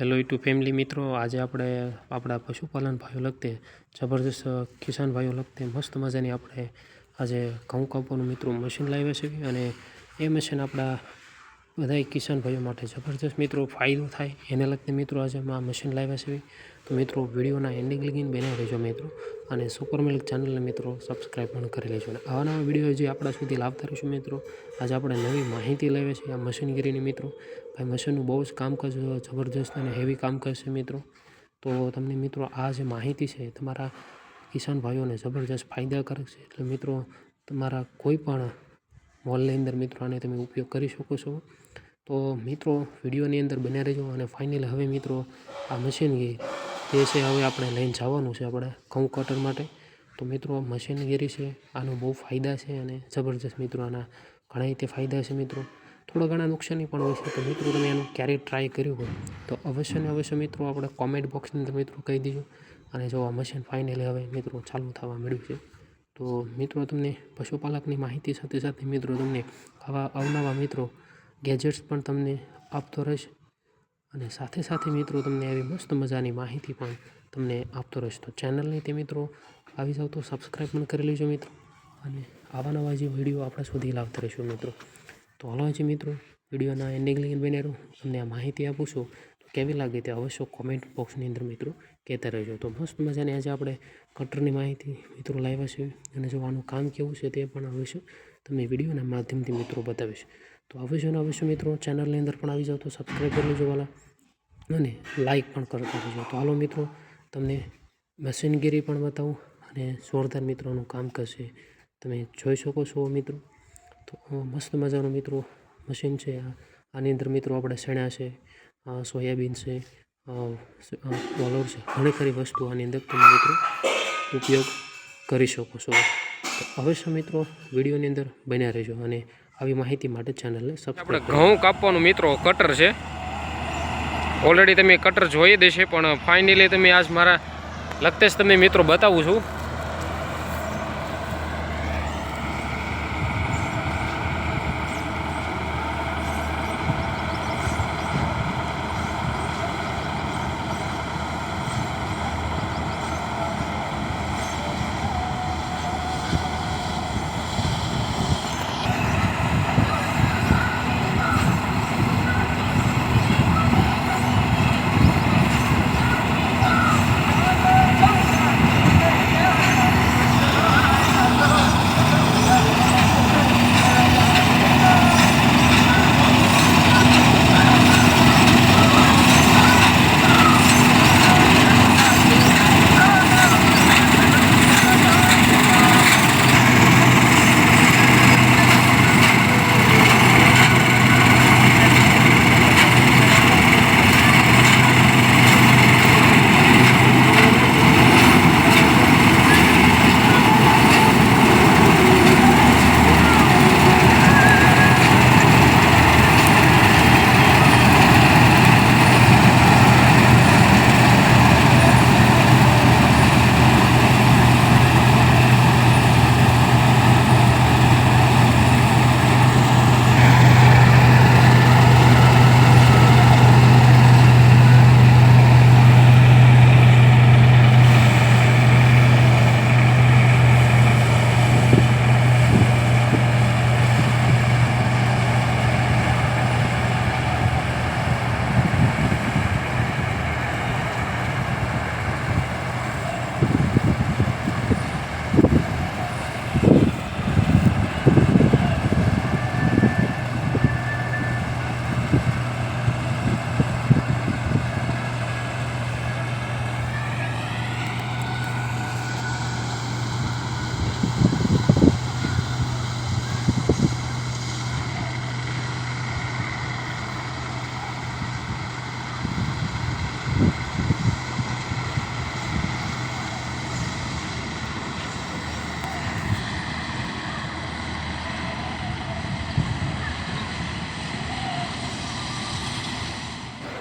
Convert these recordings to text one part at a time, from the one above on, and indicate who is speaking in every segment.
Speaker 1: Hello two family મિત્રો, આજે આપણે આપણા પશુપાલન ભાઈઓ લગતે જબરદસ્ત કિસાન ભાઈઓ લગતે મસ્ત મજાની આપણે આજે ઘઉં કાપવાનું મિત્રો મશીન લાવ્યા છે અને એ મશીન આપણા બધા કિસાન ભાઈઓ માટે જબરજસ્ત મિત્રો, ફાયદો થાય એને લગતી મિત્રો આજે આ મશીન લાવ્યા છે. તો મિત્રો, વિડીયોના એન્ડિંગ લગીને બને રહેજો મિત્રો અને સુપર મિલ્ક ચેનલને મિત્રો સબસ્ક્રાઈબ પણ કરી લેજો. અને આવા નવા વીડિયો જે આપણા સુધી લાવતા રહીશું મિત્રો, આજે આપણે નવી માહિતી લાવ્યા છીએ આ મશીનગીરીની મિત્રો, ભાઈ મશીનનું બહુ જ કામકાજ જબરજસ્ત અને હેવી કામકાજ છે મિત્રો. તો તમને મિત્રો, આ જે માહિતી છે તમારા કિસાન ભાઈઓને જબરજસ્ત ફાયદાકારક છે. એટલે મિત્રો, તમારા કોઈ પણ મોલની અંદર મિત્રો આને તમે ઉપયોગ કરી શકો છો. તો મિત્રો, વિડીયોની અંદર બન્યા રહેજો અને ફાઇનલી હવે મિત્રો, આ મશીનગી જે છે હવે આપણે લઈને જવાનું છે આપણે ઘઉં કટર માટે. તો મિત્રો મશીનગીરી છે, આનો બહુ ફાયદા છે અને જબરજસ્ત મિત્રો આના ઘણા રીતે ફાયદા છે મિત્રો. થોડા ઘણા નુકસાની પણ હોય છે, તો મિત્રો તમે એનું ક્યારેય ટ્રાય કર્યું હોય, તો અવશ્ય ને અવશ્ય મિત્રો આપણે કોમેન્ટ બોક્સની અંદર મિત્રો કહી દીજો. અને જો આ મશીન ફાઇનલી હવે મિત્રો ચાલુ થવા મળ્યું છે તો મિત્રો, તમને પશુપાલકની માહિતી સાથે સાથે મિત્રો, તમને આવા અવનવા મિત્રો ગેજેટ્સ પણ તમને આપતો રહેશે અને સાથે સાથે મિત્રો, તમને આવી મસ્ત મજાની માહિતી પણ તમને આપતો રહેશે. તો ચેનલની તે મિત્રો, આવી જાઓ તો સબસ્ક્રાઈબ પણ કરી લેજો મિત્રો અને આવા નવા જે વીડિયો આપણા સુધી લાવતા રહીશું મિત્રો. તો હલો જે મિત્રો, વિડીયોના એન્ડિંગ લઈને બને રહો. તમને આ માહિતી આપું છું. કેવી લાગે તે અવશ્ય કોમેન્ટ બોક્સની અંદર મિત્રો કહેતા રહેજો. તો મસ્ત મજાની આજે આપણે કટરની માહિતી મિત્રો લાવ્યા છે અને જો આનું કામ કેવું છે તે પણ અવશ્ય તમને વિડીયોના માધ્યમથી મિત્રો બતાવીશ. તો અવશ્ય ને અવશ્ય મિત્રો ચેનલની અંદર પણ આવી જાઓ તો સબસ્ક્રાઈબ કરી લેજો વાલા અને લાઈક પણ કરતા રહેજો તો હાલો મિત્રો તમને મશીનગીરી પણ બતાવું અને જોરદાર મિત્રોનું કામ કરશે. તમે જોઈ શકો છો મિત્રો. તો મસ્ત મજાનું મિત્રો મશીન છે. આની અંદર મિત્રો આપણે શણ્યા છે. સોયાબીન છે વલોર છે. ઘણી ખરી વસ્તુ આની અંદર તમે મિત્રો ઉપયોગ કરી શકો છો. અવશ્ય મિત્રો વિડીયોની અંદર બન્યા રહેજો અને આવી માહિતી માટે ચેનલને
Speaker 2: આપણે ઘઉં કાપવાનું મિત્રો કટર છે. ઓલરેડી તમે કટર જોઈ દેશે પણ ફાઇનલી તમે આજ મારા લગતે જ તમે મિત્રો બતાવું છું.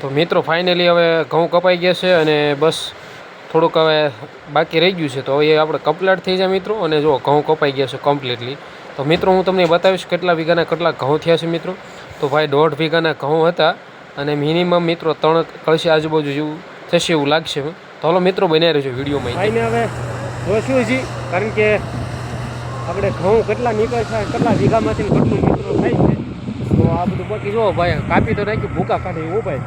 Speaker 2: તો મિત્રો ફાઇનલી હવે ઘઉં કપાઈ ગયા છે અને બસ થોડુંક હવે બાકી રહી ગયું છે. તો હવે આપણે કમ્પ્લીટ થઈ જાય મિત્રો અને જો ઘઉં કપાઈ ગયા છે કમ્પ્લીટલી તો મિત્રો, હું તમને બતાવીશ કેટલા વીઘાના કેટલા ઘઉં થયા છે મિત્રો. તો ભાઈ, દોઢ વીઘાના ઘઉં હતા
Speaker 3: અને મિનિમમ મિત્રો ત્રણ કળશી આજુબાજુ જેવું થશે એવું લાગશે. તો હાલો મિત્રો, બન્યા રહેજો વિડીયોમાં
Speaker 2: ભાઈને હવે જોશું જી કારણ કે આપણે ઘઉં કેટલા નીકળશે કેટલા વીઘામાંથી કેટલું મિત્રો થાય છે. આ બધું બાકી જો ભાઈ, કાપી તો નાખ્યું, ભૂકા કાઢે એવું ભાઈ.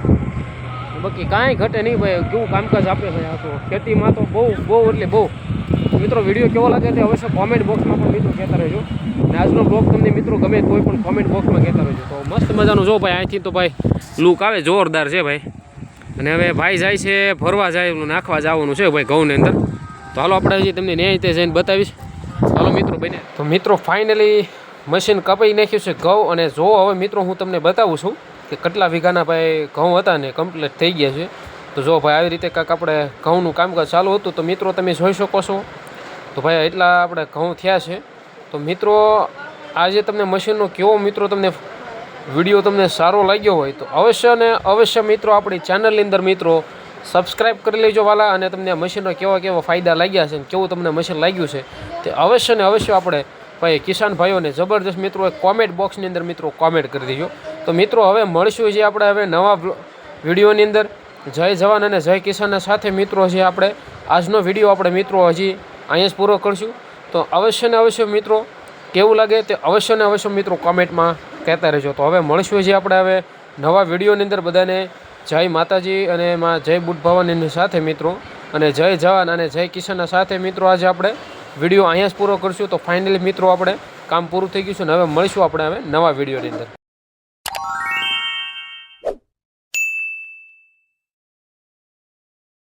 Speaker 2: બાકી કાંઈ ઘટે નહીં ભાઈ, કેવું કામકાજ આપે ભાઈ આ તો. ખેતીમાં તો બહુ બહુ એટલે બહુ. મિત્રો, વીડિયો કેવો લાગે તે અવશ્ય કોમેન્ટ બોક્સમાં પણ મિત્રો કહેતા રહેજો. અને આજનો બ્લોગ તમને મિત્રો ગમે કોઈ પણ કોમેન્ટ બોક્સમાં કહેતા રહેજો. તો મસ્ત મજાનું જો ભાઈ, અહીંથી તો ભાઈ લુક આવે જોરદાર છે ભાઈ. અને હવે ભાઈ જાય છે, ફરવા જાય નાખવા જવાનું છે ભાઈ ઘઉંની અંદર. તો હાલો આપણે હજી તમને ન્યાય જઈને બતાવીશ. હાલો મિત્રો, બને. તો મિત્રો ફાઇનલી મશીન કપાઈ નાખ્યું છે ઘઉં અને જો હવે મિત્રો હું તમને બતાવું છું કે કેટલા વીઘાના ભાઈ ઘઉં હતા ને કમ્પ્લીટ થઈ ગયા છે. તો જો ભાઈ આવી રીતે કાંઈક આપણે ઘઉંનું કામકાજ ચાલુ હતું તો મિત્રો તમે જોઈ શકો છો. તો ભાઈ એટલા આપણે ઘઉં થયા છે. તો મિત્રો આજે તમને મશીનનો કેવો મિત્રો તમને વીડિયો તમને સારો લાગ્યો હોય તો અવશ્ય ને અવશ્ય મિત્રો આપણી ચેનલની અંદર મિત્રો સબસ્ક્રાઈબ કરી લેજો વાલા અને તમને મશીનનો કેવા કેવા ફાયદા લાગ્યા છે કેવું તમને મશીન લાગ્યું છે તે અવશ્ય ને અવશ્ય આપણે ભાઈ કિસાન ભાઈઓને જબરદસ્ત મિત્રો કોમેન્ટ બોક્સની અંદર મિત્રો કોમેન્ટ કરી દેજો. તો મિત્રો, હવે મળશું જે આપણે હવે નવા વિડીયોની અંદર. જય જવાન અને જય કિસાનના સાથે મિત્રો જે આપણે. આજનો વીડિયો આપણે મિત્રો હજી અહીંયા જ પૂરો કરશું. તો અવશ્ય ને અવશ્ય મિત્રો, કેવું લાગે તે અવશ્ય ને અવશ્ય મિત્રો કોમેન્ટમાં કહેતા રહેજો. તો હવે મળશું જે આપણે હવે નવા વિડીયોની અંદર બધાને. જય માતાજી અને એમાં જય બુટ ભવાનીની સાથે મિત્રો. અને જય જવાન અને જય કિશનના સાથે મિત્રો આજે આપણે વીડિયો અહીંયા જ પૂરો કરશું. તો ફાઇનલી મિત્રો, આપણે કામ પૂરું થઈ ગયું છે અને હવે મળીશું આપણે હવે નવા વિડીયોની અંદર.